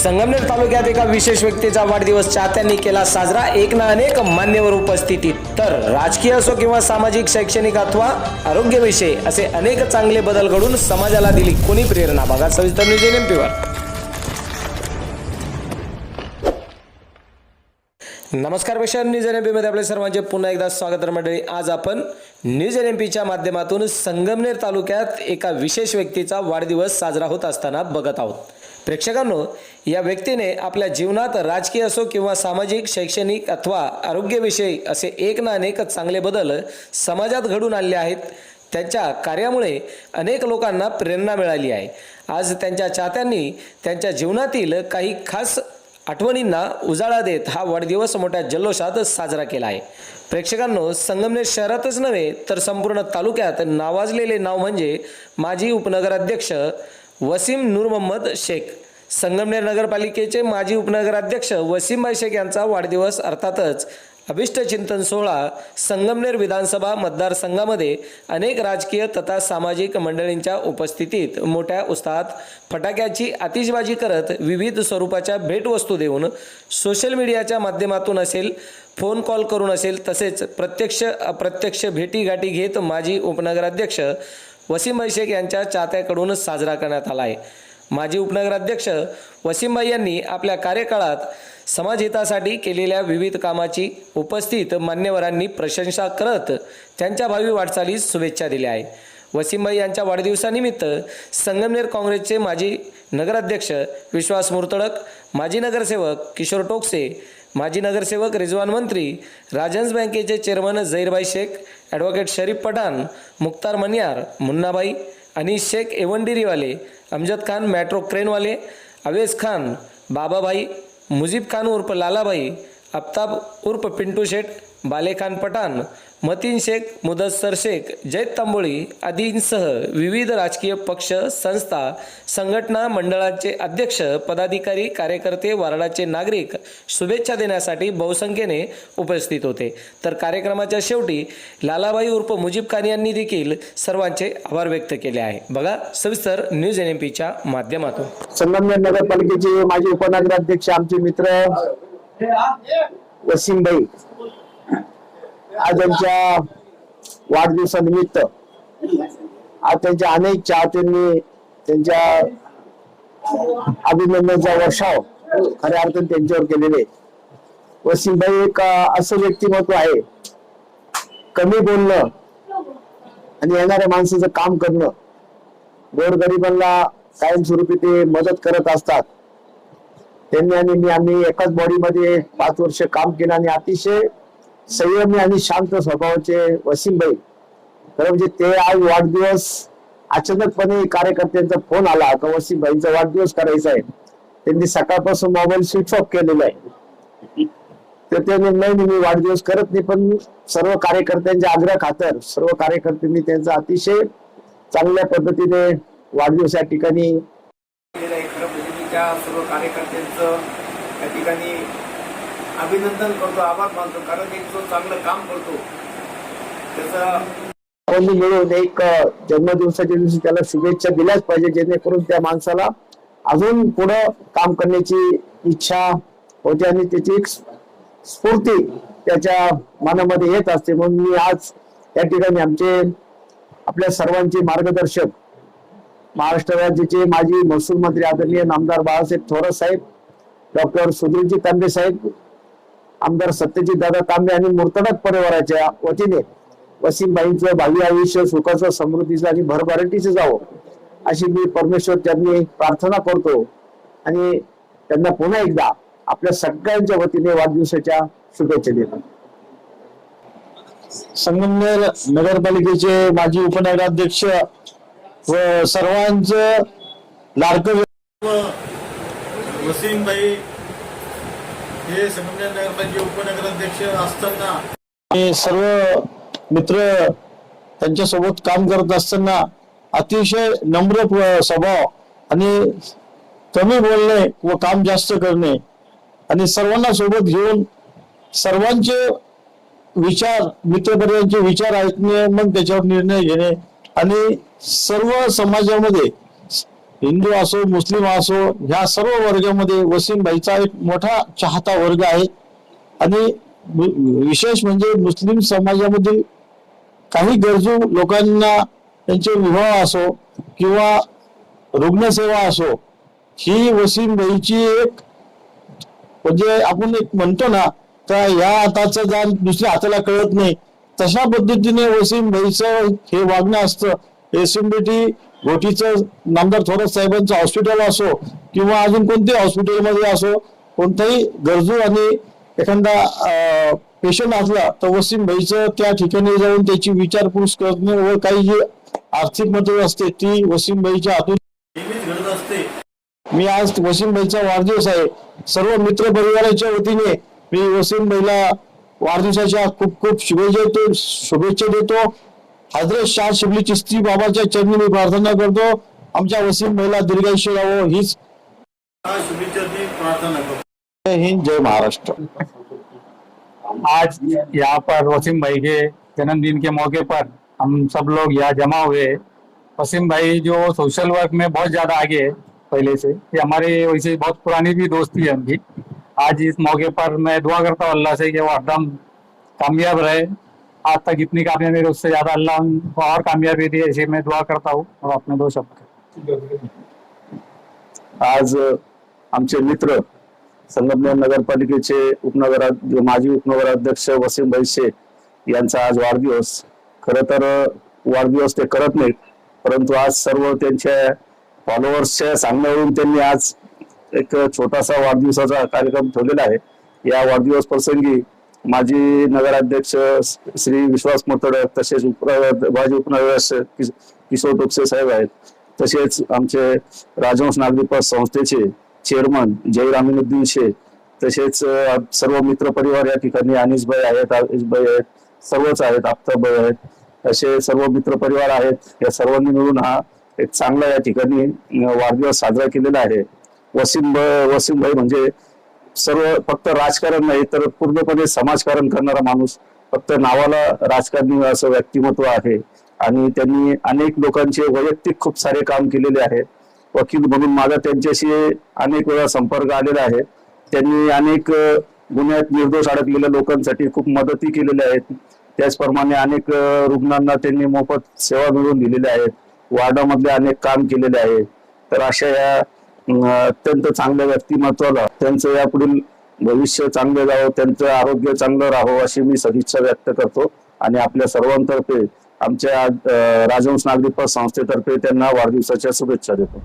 संगमनेर तालुक्यात एका विशेष व्यक्तीचा वाढदिवस चाहत्यांनी केला साजरा. एक ना अनेक मान्यवर उपस्थितीत. तर राजकीय असो किंवा सामाजिक शैक्षणिक अथवा आरोग्यविषयी असे अनेक चांगले बदल घडून समाजाला दिली कोणी प्रेरणा. बघा सविस्तर न्यूज एनएमपीवर नमस्कार पेशा न्यूज एन एममध्ये आपले सर्वांचे पुन्हा एकदा स्वागत मंडळी. आज आपण न्यूज एन एम पीच्या माध्यमातून संगमनेर तालुक्यात एका विशेष व्यक्तीचा वाढदिवस साजरा होत असताना बघत आहोत. प्रेक्षकांनो या व्यक्तीने आपल्या जीवनात राजकीय असो किंवा सामाजिक शैक्षणिक अथवा आरोग्यविषयी असे एक ना अनेक चांगले बदल समाजात घडून आणले आहेत. त्यांच्या कार्यामुळे अनेक लोकांना प्रेरणा मिळाली आहे. आज त्यांच्या चाहत्यांनी त्यांच्या जीवनातील काही खास आठवणींना उजाळा देत हा वाढदिवस मोठ्या जल्लोषात साजरा केला आहे. प्रेक्षकांनो संगमनेर शहरातच नव्हे तर संपूर्ण तालुक्यात नावाजलेले नाव म्हणजे माजी उपनगराध्यक्ष वसीम नूर मोहम्मद शेख. संगमनेर नगरपालिकेचे माजी उपनगराध्यक्ष वसीमभाई शेख यांचा वाढदिवस अर्थातच अभिष्टचिंतन सोहळा संगमनेर विधानसभा मतदारसंघामध्ये अनेक राजकीय तथा सामाजिक मंडळींच्या उपस्थितीत मोठ्या उत्साहात फटाक्याची आतिषबाजी करत विविध स्वरूपाच्या भेटवस्तू देऊन सोशल मीडियाच्या माध्यमातून असेल फोन कॉल करून असेल तसेच प्रत्यक्ष अप्रत्यक्ष भेटीगाठी घेत माजी उपनगराध्यक्ष वसीम शेख यांच्या चाहत्याकडूनच साजरा करण्यात आला आहे. माजी उपनगराध्यक्ष वसीमभाई यांनी आपल्या कार्यकाळात समाजहितासाठी केलेल्या विविध कामाची उपस्थित मान्यवरांनी प्रशंसा करत त्यांच्या भावी वाटचालीस शुभेच्छा दिल्या आहे वसीमबाई यांच्या वाढदिवसानिमित्त संगमनेर काँग्रेसचे माजी नगराध्यक्ष विश्वास मुर्तडक माजी नगरसेवक किशोर टोकसे माजी नगरसेवक रिजवान मंत्री राजन्स बँकेचे चेअरमन झैरबाई शेख ॲडव्होकेट शरीफ पठाण मुख्तार मनियार मुन्नाबाई अनिश शेख एवंडिरीवाले अमजद खान मॅट्रो क्रेनवाले अवेज खान बाबाभाई मुजीब खान उर्फ लालाबाई आफताब उर्फ पिंटू शेठ बालेखान पठाण मतीन शेख मुदस्सर शेख जैद तांबोळी आदींसह विविध राजकीय पक्ष संस्था संघटना मंडळांचे अध्यक्ष पदाधिकारी कार्यकर्ते वार्डाचे नागरिक शुभेच्छा देण्यासाठी बहुसंख्येने उपस्थित होते. तर कार्यक्रमाच्या शेवटी लालाबाई उर्फ मुजीब खान यांनी देखील सर्वांचे आभार व्यक्त केले आहे. बघा सविस्तर न्यूज एन एम पीच्या माध्यमातून. संगमनेर नगरपालिकेचे माजी उपनगराध्यक्ष आमचे मित्र वसीमभाई आज त्यांच्या वाढदिवसानिमित्त आज त्यांच्या अनेक चाहत्यांनी त्यांच्या अभिनंदनचा वर्षाव खऱ्या अर्थाने त्यांच्यावर केलेले वसीमभाई एक असं व्यक्तिमत्व आहे कमी बोलणं आणि येणाऱ्या माणसाचं काम करणं गोरगरिबांना कायमस्वरूपी ते मदत करत असतात. त्यांनी आणि मी आम्ही एकाच बॉडीमध्ये पाच वर्ष काम केलं आणि अतिशय संयमी आणि शांत स्वभावाचे वसीमभाई खरं म्हणजे ते आज वाढदिवस अचानकपणे कार्यकर्त्यांचा फोन आला का वसीमभाईंचा वाढदिवस करायचा आहे. त्यांनी सकाळपासून मोबाईल स्विच ऑफ केलेला आहे. तर ते नाही मी वाढदिवस करत नाही पण सर्व कार्यकर्त्यांच्या आग्रह खातर सर्व कार्यकर्त्यांनी त्यांचा अतिशय चांगल्या पद्धतीने वाढदिवस या ठिकाणी म्हणजे त्या सर्व कार्यकर्त्यांचं या ठिकाणी अभिनंदन करतो आभार मानतो कारण एक जो चांगलं काम करतो. त्याचा सर्वांनी मिळून एक जन्मदिवसाच्या दिवशी त्याला शुभेच्छा दिल्याच पाहिजे जेणेकरून त्या माणसाला अजून पुढं काम करण्याची इच्छा होते आणि त्याची एक स्फूर्ती त्याच्या मनामध्ये येत असते. म्हणून मी आज या ठिकाणी आमचे आपल्या सर्वांचे मार्गदर्शक महाराष्ट्र राज्याचे माजी महसूल मंत्री आदरणीय नामदार बाळासाहेब थोरात साहेब डॉक्टर सुधीरजी तांबे साहेब आमदार सत्यजित दादा तांबे आणि मुर्तडक परिवाराच्या वतीने वसीमबाईंचं भावी आयुष्य सुखाचं समृद्धीचं आणि भरभराटीचं जावं अशी मी परमेश्वर त्यांनी प्रार्थना करतो. आणि त्यांना पुन्हा एकदा आपल्या सगळ्यांच्या वतीने वाढदिवसाच्या शुभेच्छा देतो. संगमनेर नगरपालिकेचे माजी उपनगराध्यक्ष व सर्वांचं लाडकं वसीमभाई हे संगमनेर नगरपालिकेचे उपनगराध्यक्ष असताना हे सर्व मित्र त्यांच्यासोबत काम करत असताना अतिशय नम्र स्वभाव आणि कमी बोलणे व काम जास्त करणे आणि सर्वांना सोबत घेऊन सर्वांचे विचार मित्रपर्यंतचे विचार ऐकणे मग त्याच्यावर निर्णय घेणे आणि सर्व समाजामध्ये हिंदू असो मुस्लिम असो ह्या सर्व वर्गामध्ये वसीमबाईचा एक मोठा चाहता वर्ग आहे. आणि विशेष म्हणजे मुस्लिम समाजामधील काही गरजू लोकांना त्यांचे विवाह असो किंवा रुग्णसेवा असो ही वसीमबाईची एक म्हणजे आपण एक म्हणतो ना तर या हाताचं जाण दुसऱ्या हाताला कळत नाही. तशा पद्धतीने वसीमबाईचं हे वागणं असतं. एसएमबीटी घोटीचं नामदार थोरात साहेबांचं हॉस्पिटल असो किंवा अजून कोणत्याही हॉस्पिटलमध्ये असो कोणताही गरजू आणि एखादा पेशंट असला तर वसीम भाईचं त्या ठिकाणी जाऊन त्याची विचारपूस करणे व काही जी आर्थिक मदत असते ती वसीम भाईच्या हातून नेहमीच घडत असते. मी आज वसीमभाईचा वाढदिवस आहे. सर्व मित्र परिवाराच्या वतीने मी वसीमभाईला वाढदिवसाच्या खूप खूप शुभेच्छा देतो शुभेच्छा देतो. हज़रत शाह शिबली चिस्ती बाबाच्या चरणी मी प्रार्थना करतो. आमच्या वसीमभाईला दीर्घायुष्य यावं हीच जय हिंद, जय महाराष्ट्र. आज यहाँ पर वसीम भाई के जन्मदिन के मौके पर हम सब लोग यहाँ जमा हुए वसीम भाई जो सोशल वर्क में बहुत ज़्यादा आगे है, पहले से। ये हमारे वैसे बहुत पुरानी भी दोस्ती है उनकी। आज इस मौके पर मैं दुआ करता हूँ अल्लाह से कि वो हरदम कामयाब रहे। आज तक इतनी कामयाबी रही उससे ज्यादा अल्लाह उनको और कामयाबी दी ऐसी मैं दुआ करता हूँ और अपने दो शब्द आज आमचे मित्र संगमनेर नगरपालिकेचे उपनगरा माजी उपनगराध्यक्ष वसीम बैशे यांचा आज वाढदिवस. खर तर वाढदिवस ते करत नाहीत परंतु आज सर्व त्यांच्या फॉलोअर्सच्या सांगण्यावरून त्यांनी आज एक छोटासा वाढदिवसाचा कार्यक्रम ठेवलेला आहे. या वाढदिवस प्रसंगी माजी नगराध्यक्ष श्री विश्वास मोतडक तसेच माजी उपनगराध्यक्ष किस- किशोर टोपसे साहेब आहेत. तसेच आमचे राजवंश नागरिक संस्थेचे चेअरमन जयरामिनुद्दीन शेख तसेच सर्व मित्र परिवार या ठिकाणी अनिसभाई आहेत आयुषभाई आहेत सर्वच आहेत आफताबाई आहेत. असे सर्व मित्र परिवार आहेत. या सर्वांनी मिळून हा एक चांगला या ठिकाणी वाढदिवस साजरा केलेला आहे. वसीम वसीमभाई म्हणजे सर्व फक्त राजकारण नाही तर पूर्णपणे समाजकारण करणारा माणूस फक्त नावाला राजकारणी असं व्यक्तिमत्व आहे. आणि त्यांनी अनेक लोकांचे वैयक्तिक खूप सारे काम केलेले आहे वकील म्हणून माझा त्यांच्याशी अनेक वेळा संपर्क आलेला आहे. त्यांनी अनेक गुन्ह्यात निर्दोष अडकलेल्या लोकांसाठी खूप मदती केलेल्या आहेत. त्याचप्रमाणे अनेक रुग्णांना त्यांनी मोफत सेवा मिळवून दिलेल्या आहेत. वार्डामधले अनेक काम केलेले आहे. तर अशा या अत्यंत चांगल्या व्यक्तिमत्वाला त्यांचं यापुढील भविष्य चांगलं जावं त्यांचं आरोग्य चांगलं राहावं अशी मी सदिच्छा व्यक्त करतो. आणि आपल्या सर्वांतर्फे आमच्या राजवंश नागरिक पद संस्थेतर्फे त्यांना वाढदिवसाच्या शुभेच्छा देतो.